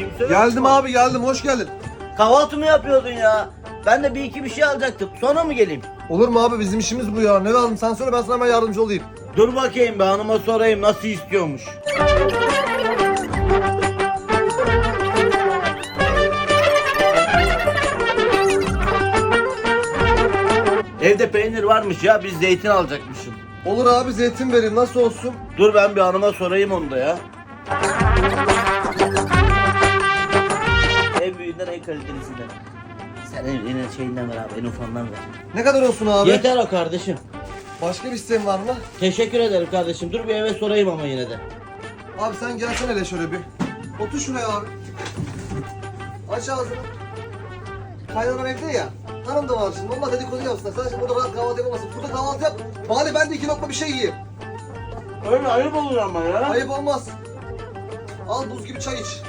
Kimse yok Geldim mu? abi geldim hoş geldin. Kahvaltı mı yapıyordun ya? Ben de bir iki bir şey alacaktım. Sonra mı geleyim? Olur mu abi bizim işimiz bu ya. Ne lazım sen söyle ben sana hemen yardımcı olayım. Dur bakayım be hanıma sorayım nasıl istiyormuş. Evde peynir varmış ya biz zeytin alacakmışım. Olur abi zeytin vereyim nasıl olsun? Dur ben bir hanıma sorayım onu da ya. En kalitelisinden. Sen en, en şeyinden ver abi en ufandan ver. Ne kadar olsun abi? Yeter o kardeşim. Başka bir isteğin var mı? Teşekkür ederim kardeşim. Dur bir eve sorayım ama yine de. Abi sen gelsene hele şöyle bir. Otur şuraya abi. Aç ağzını. Kaynanam evde ya. Hanım da var şimdi. Olmaz dedikodu yapsınlar. Sen şimdi burada rahat kahvaltı yapamazsın. Burada kahvaltı yap. Bari ben de iki lokma bir şey yiyeyim. Öyle ayıp olur ama ya. Ayıp olmaz. Al buz gibi çay iç.